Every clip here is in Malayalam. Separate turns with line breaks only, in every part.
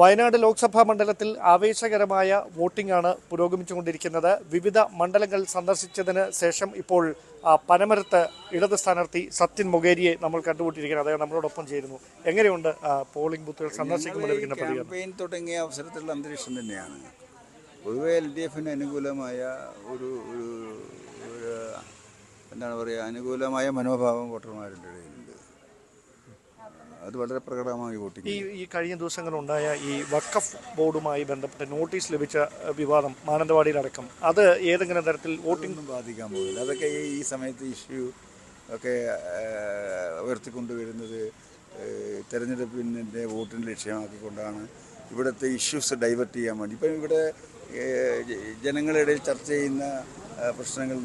വയനാട് ലോക്സഭാ മണ്ഡലത്തിൽ ആവേശകരമായ വോട്ടിംഗാണ് പുരോഗമിച്ചുകൊണ്ടിരിക്കുന്നത്. വിവിധ മണ്ഡലങ്ങൾ സന്ദർശിച്ചതിന് ശേഷം ഇപ്പോൾ പനമരത്ത് ഇടത് സ്ഥാനാർത്ഥി സത്യൻ മൊഗേരിയെ നമ്മൾ കണ്ടുപിട്ടിരിക്കുന്നത് അദ്ദേഹം നമ്മളോടൊപ്പം ചേരുന്നു. എങ്ങനെയുണ്ട് പോളിംഗ് ബൂത്തുകൾ സന്ദർശിക്കുമ്പോൾ
ക്യാമ്പയിൻ തുടങ്ങിയ അവസരത്തിലുള്ള അന്തരീക്ഷം തന്നെയാണ്. പൊതുവെ എൽ ഡി എഫിന് അനുകൂലമായ ഒരു എന്താണ് പറയുക അനുകൂലമായ മനോഭാവം വോട്ടർമാരുടെ ഇടയിലുണ്ട് അത് വളരെ പ്രകടമായി
ഈ
വോട്ടിംഗ്
ഈ കഴിഞ്ഞ ദിവസങ്ങളുണ്ടായ ഈ വക്കഫ് ബോർഡുമായി ബന്ധപ്പെട്ട് നോട്ടീസ് ലഭിച്ച വിവാദം മാനന്തവാടിയിലടക്കം. അത് ഏതെങ്കിലും തരത്തിൽ വോട്ടിംഗ്
ബാധിക്കാൻ പോകില്ല. അതൊക്കെ ഈ ഈ സമയത്ത് ഇഷ്യൂ ഒക്കെ ഉയർത്തിക്കൊണ്ടുവരുന്നത് തെരഞ്ഞെടുപ്പിന്റെ വോട്ടിന് ലക്ഷ്യമാക്കിക്കൊണ്ടാണ് ഇവിടുത്തെ ഇഷ്യൂസ് ഡൈവേർട്ട് ചെയ്യാൻ വേണ്ടി. ഇപ്പം ഇവിടെ ജനങ്ങളിടയിൽ ചർച്ച ചെയ്യുന്ന പ്രശ്നങ്ങൾ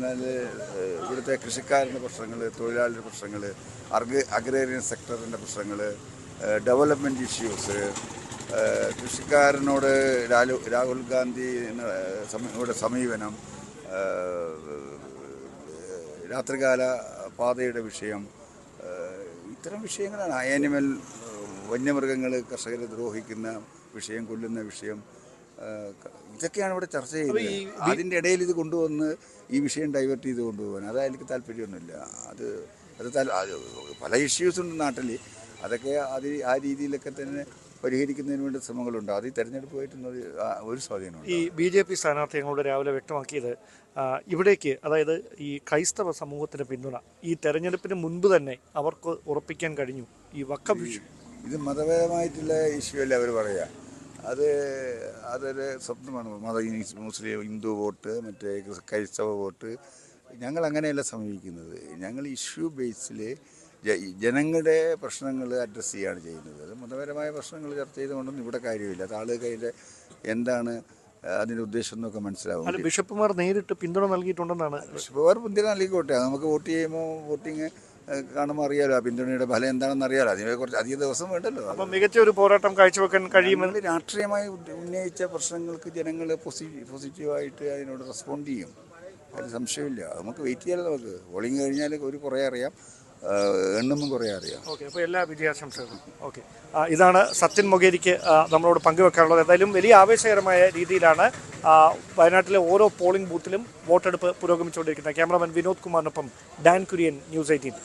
ഇവിടുത്തെ കൃഷിക്കാരന്റെ പ്രശ്നങ്ങൾ തൊഴിലാളിയുടെ പ്രശ്നങ്ങൾ അർഗ് അഗ്രേറിയൻ സെക്ടറിന്റെ പ്രശ്നങ്ങൾ ഡെവലപ്മെന്റ് ഇഷ്യൂസ് കൃഷിക്കാരനോട് രാഹുൽ ഗാന്ധി ഇവിടെ സമീപനം രാത്രികാല പാതയുടെ വിഷയം ഇത്തരം വിഷയങ്ങളാണ്. ആനിമൽ വന്യമൃഗങ്ങൾ കർഷകരെ ദ്രോഹിക്കുന്ന വിഷയം കൊല്ലുന്ന വിഷയം ഇതൊക്കെയാണ് ഇവിടെ ചർച്ച ചെയ്യുന്നത് അതിന്റെ ഇടയിൽ ഇത് കൊണ്ടുവന്ന് ഈ വിഷയം ഡൈവേർട്ട് ചെയ്ത് കൊണ്ടുപോകാൻ. അത് എനിക്ക് താല്പര്യമൊന്നുമില്ല. അത് അത് പല ഇഷ്യൂസ് ഉണ്ട് നാട്ടിൽ അതൊക്കെ അത് ആ രീതിയിലൊക്കെ തന്നെ പരിഹരിക്കുന്നതിന് വേണ്ടി ശ്രമങ്ങളുണ്ട്. അത് ഈ തെരഞ്ഞെടുപ്പുമായിട്ടൊന്നും ഒരു ഒരു സ്വാധീനമുണ്ട്.
ഈ ബി ജെ പി സ്ഥാനാർത്ഥി ഞങ്ങളോട് രാവിലെ വ്യക്തമാക്കിയത് ഇവിടേക്ക് അതായത് ഈ ക്രൈസ്തവ സമൂഹത്തിന് പിന്തുണ ഈ തെരഞ്ഞെടുപ്പിന് മുൻപ് തന്നെ അവർക്ക് ഉറപ്പിക്കാൻ കഴിഞ്ഞു. ഈ വക്കഫ്
ഇത് മതപരമായിട്ടുള്ള ഇഷ്യൂ അല്ല അവർ പറയുക അത് അതൊരു സ്വപ്നമാണ്. മത മുസ്ലിം ഹിന്ദു വോട്ട് മറ്റേ ക്രൈസ്തവ വോട്ട്. ഞങ്ങൾ അങ്ങനെയല്ല സമീപിക്കുന്നത്. ഞങ്ങൾ ഇഷ്യൂ ബേസിൽ ജനങ്ങളുടെ പ്രശ്നങ്ങൾ അഡ്രസ്സ് ചെയ്യുകയാണ് ചെയ്യുന്നത്. അത് മതപരമായ പ്രശ്നങ്ങൾ ചർച്ച ചെയ്തുകൊണ്ടൊന്നും ഇവിടെ കാര്യമില്ല. അത് ആളുകൾക്ക് അതിന്റെ എന്താണ് അതിന്റെ ഉദ്ദേശം എന്നൊക്കെ മനസ്സിലാവും.
ബിഷപ്പുമാർ നേരിട്ട് പിന്തുണ നൽകിയിട്ടുണ്ടെന്നാണ്.
ബിഷപ്പുമാർ പിന്തുണ നൽകിക്കോട്ടെ. നമുക്ക് വോട്ട് ചെയ്യുമ്പോൾ വോട്ടിങ് കാണുമ്പോൾ അറിയാലോ ആ പിന്തുണയുടെ ഫലം എന്താണെന്ന് അറിയാലോ. അതിനെ കുറച്ച് അധിക ദിവസം വേണ്ടല്ലോ.
അപ്പൊ മികച്ച ഒരു പോരാട്ടം കാഴ്ചവെക്കാൻ കഴിയുമെന്ന്
രാഷ്ട്രീയമായി ഉന്നയിച്ച പ്രശ്നങ്ങൾക്ക് ജനങ്ങൾ പോസിറ്റീവായിട്ട് അതിനോട് റെസ്പോണ്ട് ചെയ്യും. അതിന് സംശയമില്ല. നമുക്ക് വെയിറ്റ് ചെയ്യാലോ നമുക്ക്. പോളിംഗ് കഴിഞ്ഞാൽ ഒരു കുറേ അറിയാം. എണ്ണുമ്പോൾ കുറേ അറിയാം.
ഓക്കെ അപ്പോൾ എല്ലാ വിജയാശംസകളും. ഓക്കെ. ഇതാണ് സത്യൻ മൊഗേരിക്ക് നമ്മളോട് പങ്കുവെക്കാനുള്ളത്. എന്തായാലും വലിയ ആവേശകരമായ രീതിയിലാണ് വയനാട്ടിലെ ഓരോ പോളിംഗ് ബൂത്തിലും വോട്ടെടുപ്പ് പുരോഗമിച്ചുകൊണ്ടിരിക്കുന്നത് ക്യാമറമാൻ വിനോദ് കുമാറിനൊപ്പം ഡാൻ കുര്യൻ ന്യൂസ് എയ്റ്റീൻ.